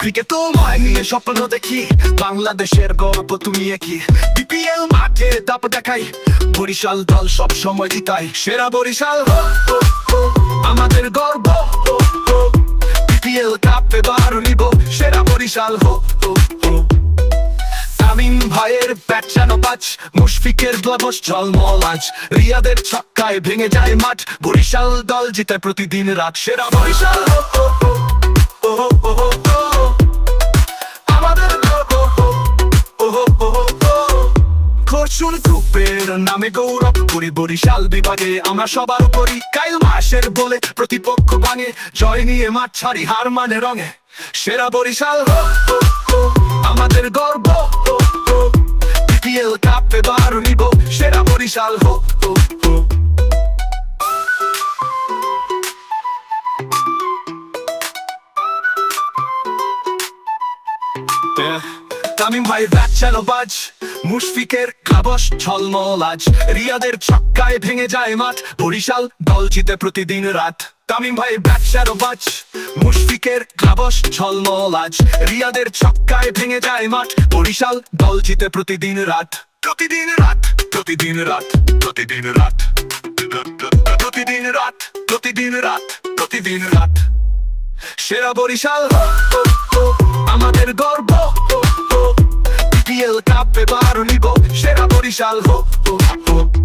Cricket নিয়ে স্বপ্ন দেখি বাংলাদেশের গর্ব তুমি কি বিপিএল মাঠে দেখাই বরিশাল দল সব সময় জিতাই। সেরা বরিশাল আমাদের গর্ব বিপিএল কাপ নিব সেরা বরিশাল হো। তামিম ভাইয়ের পাঁচ মুশফিকের গ্লাবস জলমলাজ রিয়াদের ছক্কায় ভেঙে যায় মাঠ বরিশাল দল জিতে প্রতিদিন রাত। সেরা বরিশাল হো, খরচুর গ্রুপের নামে গৌরব। করি বরিশাল বিভাগে আমরা সবার উপরই। কাইল মাসের বলে প্রতিপক্ষ ভাঙে। জয় নিয়ে মাঠ ছাড়ি হার মানে রঙে। সেরা বরিশাল আমাদের গর্ব। বিপিএল কাপ এবার নিব। সেরা বরিশাল হো, হো। তামিম ভাই ব্যাচালো বাজ, মুশফিকের খাবস ছলমলাজ রিয়াদের ছক্কায় ভেঙে যায় মাঠ, বরিশাল দল জিতে প্রতিদিন রাত। তামিম ভাই ব্যাচালো বাজ, মুশফিকের খাবস ছলমলাজ রিয়াদের ছক্কায় ভেঙে যায় মাঠ, বরিশাল দল জিতে প্রতিদিন রাত। প্রতিদিন রাত প্রতিদিন রাত প্রতিদিন রাত। প্রতিদিন রাত প্রতিদিন রাত প্রতিদিন রাত। সেরা বরিশাল, আমাদের গর্ব। বিপিএল কাপ এবার নিব